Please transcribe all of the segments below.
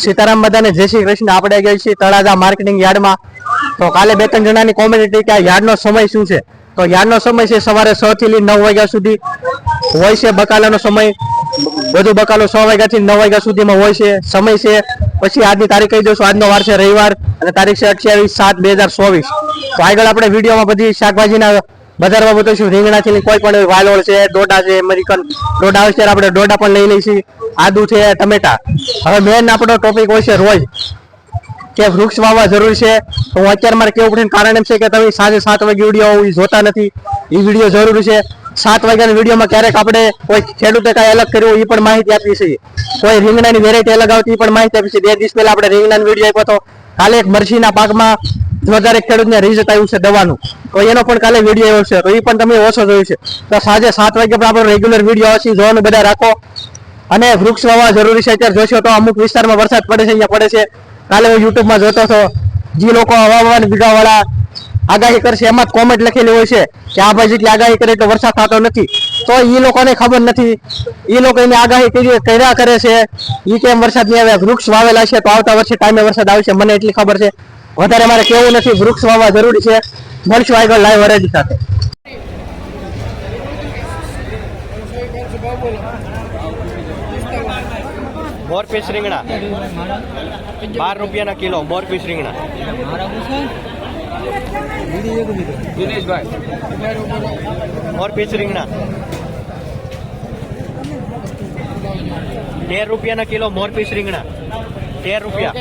સીતારામ બધાને જય શ્રી કૃષ્ણ. આપણે ગયા છીએ તળાજા માર્કેટિંગ યાર્ડમાં. તો કાલે બે ત્રણ જણાની કોમેન્ટ કે આ યાર્ડનો સમય શું છે? તો યાર્ડનો સમય છે સવારે છ થી લઈ નવ વાગ્યા સુધી. હોય છે બકાલાનો સમય. બધું બકાલો છ વાગ્યાથી નવ વાગ્યા સુધીમાં હોય છે. સમય છે. પછી આજની તારીખ કહી દઉં આજનો વાર છે રવિવાર અને તારીખ છે અઠ્યાવીસ સાત બે હજાર ચોવીસ. તો આગળ આપણે વિડીયોમાં બધી શાકભાજીના બજારમાં બધું રીંગણા છે કોઈ પણ વાલોળ છે દોડા છે, અમેરિકન દોડા હોય છે, આપણે દોડા પણ લઈ લઈશું. આદુ છે, ટમેટા. હવે મેન આપણો ટોપિક હોય છે રોજ કે વૃક્ષ વાવવા જરૂરી છે. તો હું અત્યારે મારે કેવું પડે કારણ એમ છે કે તમે સાંજે સાત વાગે વીડિયો જોતા નથી. એ વીડિયો જરૂરી છે. સાત વાગ્યાના વિડીયોમાં ક્યારેક આપણે કોઈ ખેડૂતે કાંઈ અલગ કર્યું એ પણ માહિતી આપી છે કોઈ રીંગણાની વેરાયટી અલગ આવતી એ પણ માહિતી આપી છે બે દિવસ પહેલા આપણે રીંગણાનો વીડિયો આપ્યો હતો. કાલે એક મરસીના પાકમાં જોરદાર એક ખેડૂતને રિઝલ્ટ આવ્યું છે દવાનું. તો એનો પણ કાલે વીડિયો આવ્યો છે. તો એ પણ તમે ઓછો જોયું છે. તો સાંજે સાત વાગે પણ આપણો રેગ્યુલર વીડિયો આવશે જોવાનું બધા રાખો. અને વૃક્ષ વાવવા જરૂરી છે. અત્યારે જોશો તો અમુક વિસ્તારમાં વરસાદ પડે છે, અહીંયા પડે છે. કાલે હું યુટ્યુબમાં જોતો હતો. જે લોકો હવામાન વિભાગવાળા આગાહી કરશે, એમાં જ કોમેન્ટ લખેલી હોય છે કે આ ભાઈ જેટલી આગાહી કરે એટલો વરસાદ થતો નથી. તો એ લોકોને ખબર નથી. એ લોકો એની આગાહી કરી કર્યા કરે છે. એ કેમ વરસાદ નહીં આવે? વૃક્ષ વાવેલા છે તો આવતા વર્ષે ટાઈમે વરસાદ આવશે મને એટલી ખબર છે. વધારે મારે કેવું નથી. વૃક્ષ વાવવા જરૂરી છે. મળશું આગળ લાઈવ હરેજી સાથે. મોરપીસ રીંગણા. બાર રૂપિયાના કિલો મોરપીસ રીંગણા. મોરપીસ રીંગણા. તેર રૂપિયાના કિલો મોરપીસ રીંગણા. તેર રૂપિયા.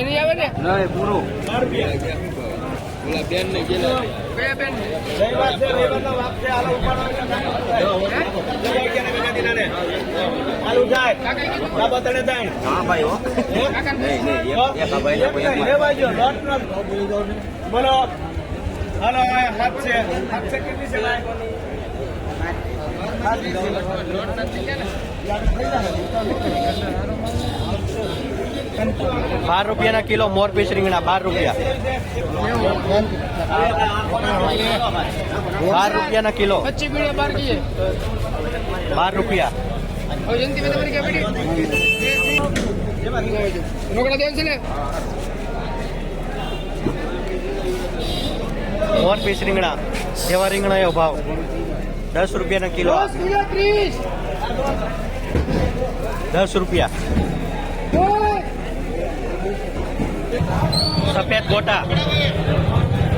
બોલો. હલો હાથ છે. હાથ છે કેટલી છે ભાઈ? બાર રૂપિયાના કિલો મોરપીસ રીંગણા બાર રૂપિયા. બાર રૂપિયાના કિલો. બાર રૂપિયા. મોરપીસ રીંગણા. જેવા રીંગણા એવો ભાવ? દસ રૂપિયાના કિલો. દસ રૂપિયા. સફેદ ગોટા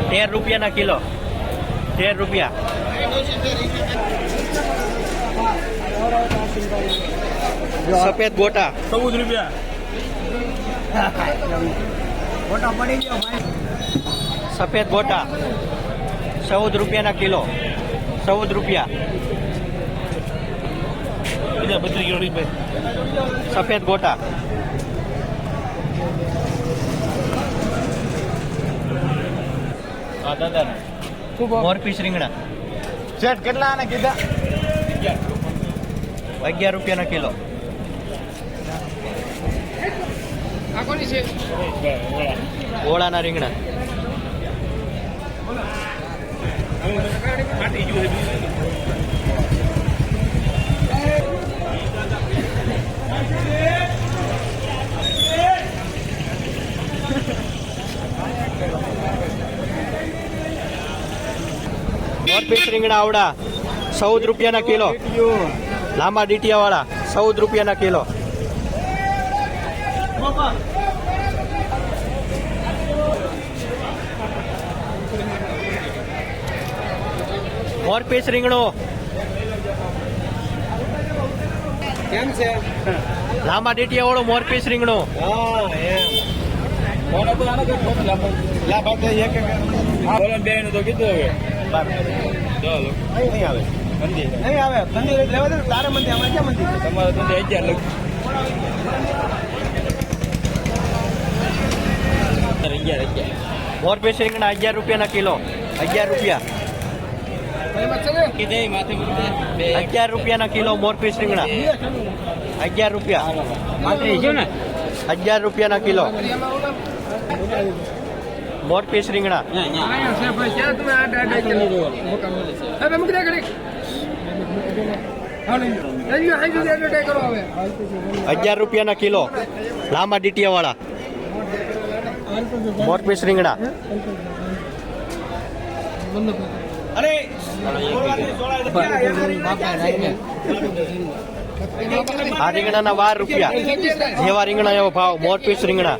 તેર રૂપિયાના કિલો તેર રૂપિયા સફેદ ગોટા ચૌદ રૂપિયા સફેદ ગોટા ચૌદ રૂપિયાના કિલો ચૌદ રૂપિયા બીજા બત્રીસ કિલો ભાઈ સફેદ ગોટા દાદા. મોરપીસ રીંગણા. શેઠ કેટલા આને કીધા? અગિયાર રૂપિયાના કિલો. આ કોની ઓળાના રીંગણા. Thank ગયું મોરપીસ રીંગણા આવડા ચૌદ રૂપિયાના કિલો. લાંબા ડીટીયા વાળા ચૌદ રૂપિયાના કિલો. મોરપીસ રીંગણો. કેમ છે? લાંબા ડીટીયા વાળો મોરપીસ રીંગણો. હા એમ. બોલો તો આનો તો ફોટો લાવો એક એક. બોલો બે નું તો કીધું હવે. નહીં આવે. મંદિર. નહીં આવે. મંદિર લેવા દે તારા મંદિર અમારે ક્યાં મંદિર? તમારે તો અગિયાર લગ અગિયાર અગિયાર. મોરપીસ રીંગણા અગિયાર રૂપિયાના કિલો. અગિયાર રૂપિયા. અગિયાર રૂપિયાના કિલો મોરપીસ રીંગણા અગિયાર રૂપિયા. ને અગિયાર રૂપિયાના કિલો. મોરપીસ રીંગણા. હજાર રૂપિયાના કિલો. લાંબા ડીટીયા વાળા મોરપીસ રીંગણા. અરે આ રીંગણાના બાર રૂપિયા. જેવા રીંગણા એવો ભાવ. મોરપીસ રીંગણા.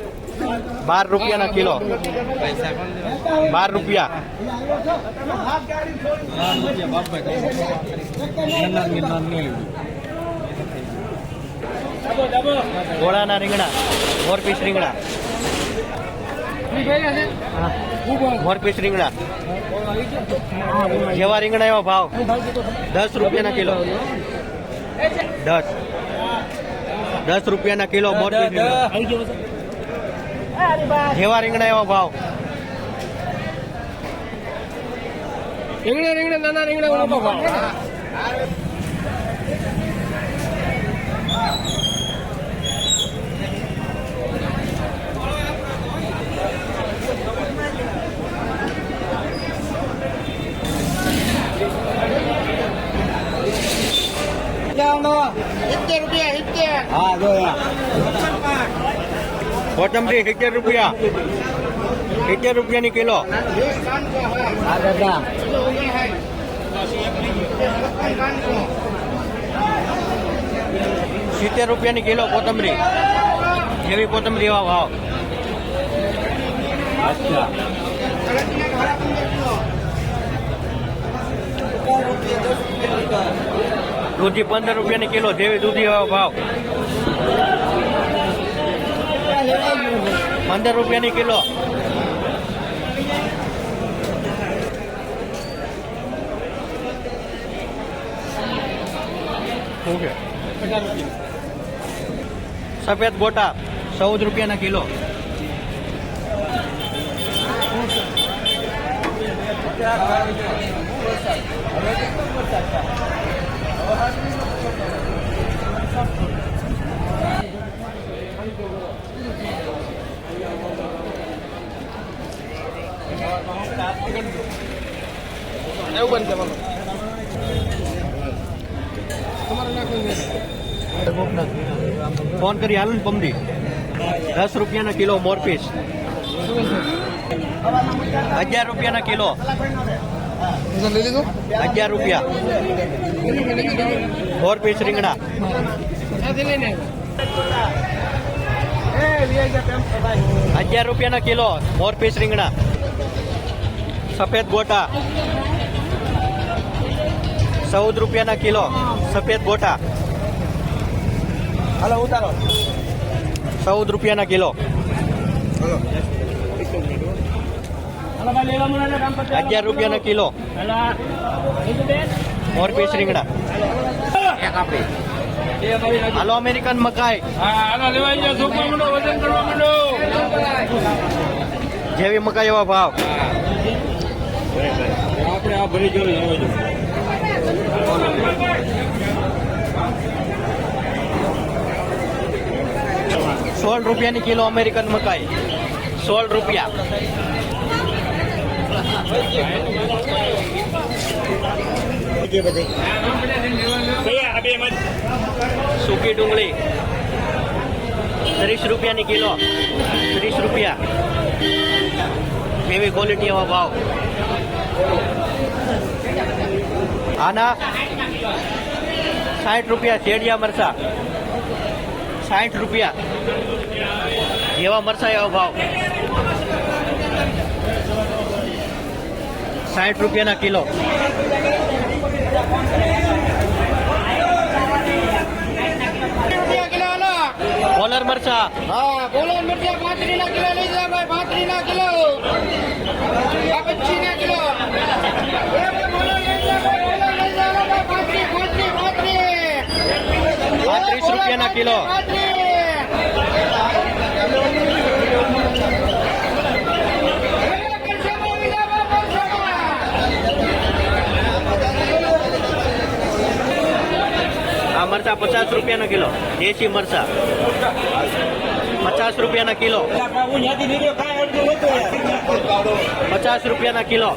બાર રૂપિયાના કિલો. બાર રૂપિયા. ગોળાના રીંગણા મોરપીસ રીંગણા. મોરપીસ રીંગણા. જેવા રીંગણા એવો ભાવ. દસ રૂપિયાના કિલો. દસ. દસ રૂપિયાના કિલો મોરપીસ રીંગણા. જેવા રીંગણા એવા ભાવ. રીંગણા રીંગણા નાના રીંગણા ભાવ હા જો કોથમરી સિત્તેર રૂપિયા. સિત્તેર રૂપિયાની કિલો. સિત્તેર રૂપિયાની કિલો કોથમરી. જેવી કોથમરી એવા ભાવ. અચ્છા. દૂધી પંદર રૂપિયાની કિલો જેવી દૂધી એવા ભાવ. પંદર રૂપિયાની કિલો. સફેદ ગોટા ચૌદ રૂપિયાના કિલો. ફોન કરી હાલ પમદી. દસ રૂપિયાના કિલો મોરપીસ અગિયાર રૂપિયાના કિલો. અગિયાર રૂપિયા. મોરપીસ રીંગણા. અગિયાર રૂપિયાના કિલો મોરપીસ રીંગણા. સફેદ ગોટા. ચૌદ રૂપિયાના કિલો સફેદ ગોટા. હાલો ઉતારો. ચૌદ રૂપિયાના કિલો. અગિયાર રૂપિયાના કિલો. મોરપીસ રીંગણા. હાલો અમેરિકન મકાઈ. જેવી મકાઈ એવા ભાવ. આપણે આ ભરી સોળ રૂપિયાની કિલો અમેરિકન મકાઈ. સોળ રૂપિયા. સૂકી ડુંગળી. ત્રીસ રૂપિયાની કિલો. ત્રીસ રૂપિયા. એવી ક્વોલિટી એવા ભાવ. આના સાઠ રૂપિયા ચેડિયા મરચા. સાઠ રૂપિયા. જેવા મરચા, એવા ભાવ. સાઠ રૂપિયાના કિલો. કોલર મરચા હા બોલો મરચા પાંત્રી ના કિલો લઈ જાવ ભાઈ પાંત્રી ના કિલો પચી ના કિલો પાંત્રી પાંત્રી પાંત્રી પાંત્રીસ કિલો આ મરચા પચાસ રૂપિયાના કિલો. દેશી મરચા. પચાસ રૂપિયાના કિલો. પચાસ રૂપિયાના કિલો.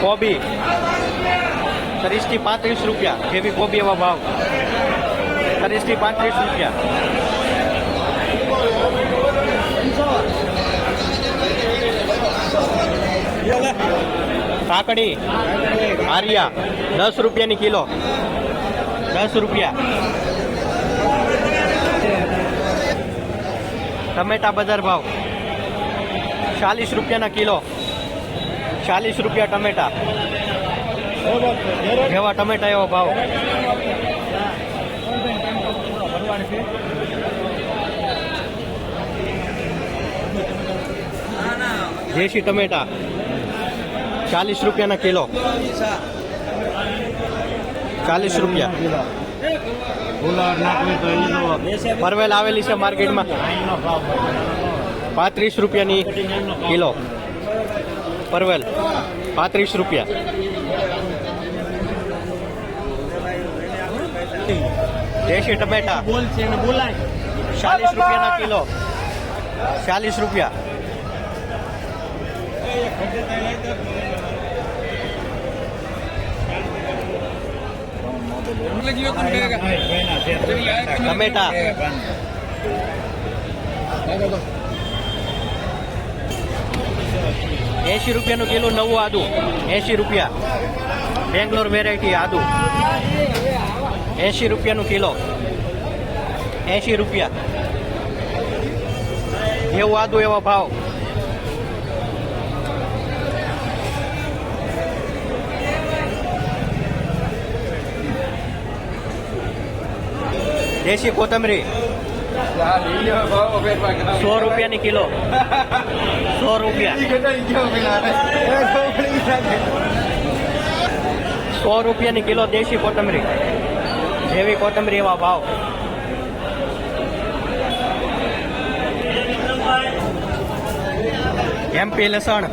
કોબી. ત્રીસથી પાંત્રીસ રૂપિયા. જેવી કોબી એવા ભાવ. ત્રીસથી પાંત્રીસ રૂપિયા. કાકડી, આર્યા, દસ રૂપિયાની કિલો. દસ રૂપિયા. ટમેટા બજાર ભાવ. ચાલીસ રૂપિયાના કિલો. ચાલીસ રૂપિયા ટમેટા. જેવા ટમેટા, એવો ભાવ. દેશી ટમેટા. ચાલીસ રૂપિયાના કિલો. ચાલીસ રૂપિયા. પરવેલ આવેલી છે માર્કેટમાં. પાંત્રીસ રૂપિયાની કિલો. પરવેલ, પાંત્રીસ રૂપિયા. દેશી ટમેટા. ચાલીસ રૂપિયાના કિલો. ચાલીસ રૂપિયા. ટમેટા. એસી રૂપિયાનું કિલો નવું આદુ. એસી રૂપિયા. બેંગ્લોર વેરાયટી આદુ. એસી રૂપિયાનું કિલો. એસી રૂપિયા. એવું આદુ એવા ભાવ. દેશી કોથમરી. સો રૂપિયાની કિલો. સો રૂપિયા. સો રૂપિયાની કિલો દેશી કોથમરી. જેવી કોથમરી એવા ભાવ. એમપી લસણ.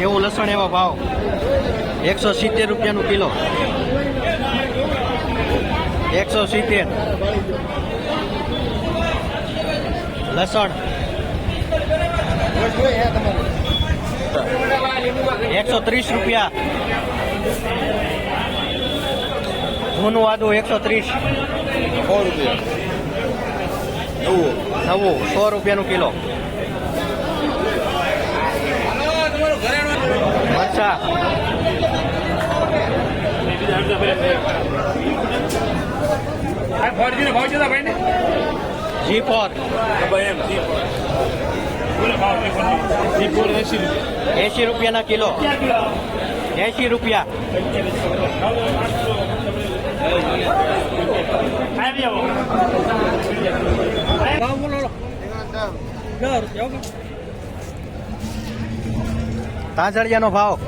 એવું લસણ એવા ભાવ. એકસો સિત્તેર રૂપિયાનું કિલો. એકસો સિત્તેર. લસણ. એકસો ત્રીસ રૂપિયા. જૂનું આદુ એકસો ત્રીસ. સો રૂપિયા નવું, સો રૂપિયાનું કિલો. મરચા. જી ફોર એસી રૂપિયાના કિલો. એસી રૂપિયા. તાંજળિયાનો ભાવ.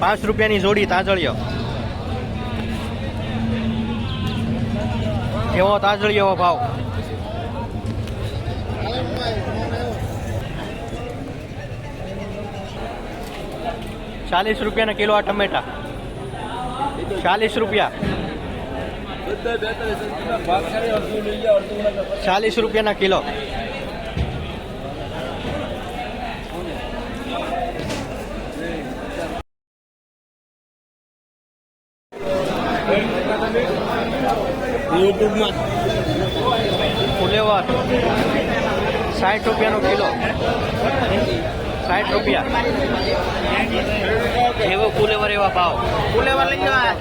પાંચ રૂપિયાની જોડી તાંજળિયો. એવો તાજળી એવો ભાવ. ચાલીસ રૂપિયાના કિલો આ ટમેટા. ચાલીસ રૂપિયા. ચાલીસ રૂપિયાના કિલો. યુટ્યુબમાં. ફુલેવર. સાઠ રૂપિયાનો કિલો. સાઠ રૂપિયા. એવો ફુલેવર એવા ભાવ. ફુલેવર લઈ જવા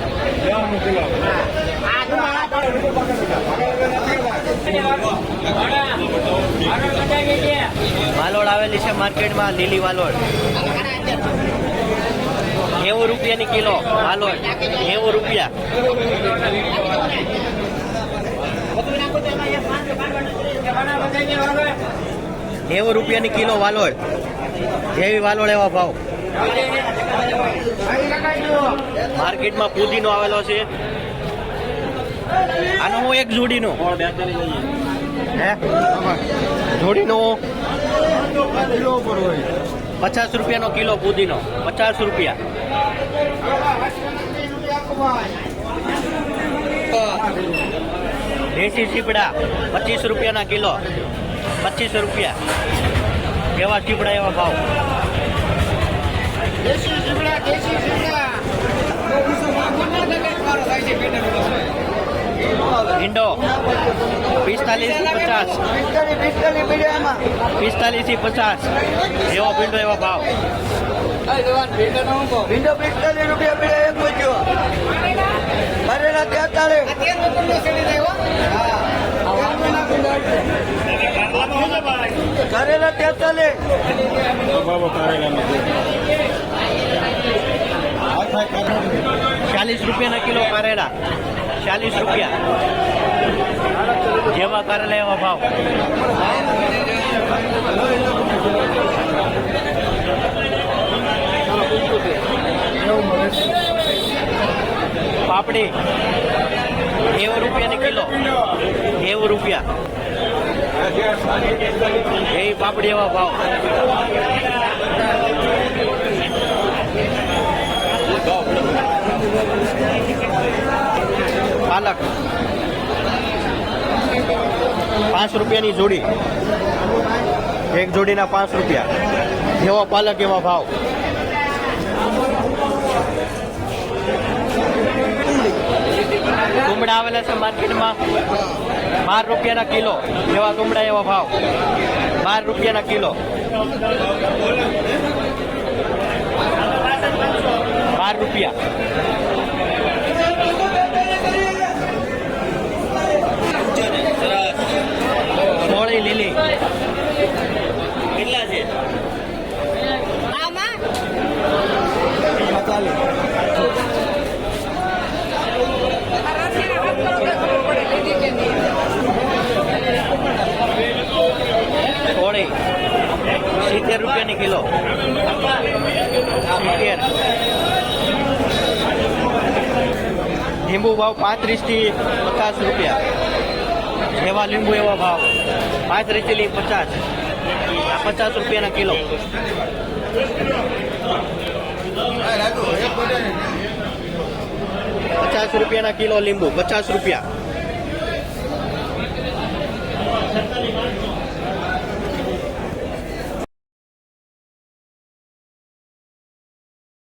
વાલોડ આવેલી છે માર્કેટમાં, લીલી વાલોડ નેવું રૂપિયાની કિલો વાલોડ નેવું રૂપિયા. નેવું રૂપિયાની કિલો વાલોળ. જેવી વાલોળ એવા ભાવ. માર્કેટમાં પુદીનો આવેલો છે. આનો હું એક જોડીનો. હે? જોડીનો પચાસ રૂપિયાનો કિલો પુદીનો. પચાસ રૂપિયા. દેશી ચીપડા પચીસ રૂપિયાના કિલો. પચીસ રૂપિયા. એવા ચીપડા એવા ભાવ? દેશી જીવડા દેશી રસો. ઈંડો પિસ્તાલીસ પચાસ. પિસ્તાલીસથી પચાસ. એવો ભીંડો એવો ભાવ. ભીંડો પિસ્તાલીસ રૂપિયા ભરેલા તેતાલીસ ચાલીસ રૂપિયાના કિલો કારેલા. ચાલીસ રૂપિયા. જેવા કારેલા એવા ભાવ. પાપડી. એવું રૂપિયાની કિલો. એવું રૂપિયા. એ પાપડી એવા ભાવ. પાલક. પાંચ રૂપિયાની જોડી. એક જોડીના પાંચ રૂપિયા. એવા પાલક એવા ભાવ. કુમડા આવેલા છે માર્કેટમાં. બાર રૂપિયાના કિલો. જેવા કુમડા એવા ભાવ. બાર રૂપિયાના કિલો. બાર રૂપિયા. મોળી લીલી. કેટલા છે? ડુંગળી સિત્તેર રૂપિયાની કિલો. સિત્તેર. લીંબુ ભાવ પાંત્રીસથી પચાસ રૂપિયા. જેવા લીંબુ એવા ભાવ. પાંત્રીસથી લઈ પચાસ. આ પચાસ રૂપિયાના કિલો. પચાસ રૂપિયાના કિલો લીંબુ, પચાસ રૂપિયા.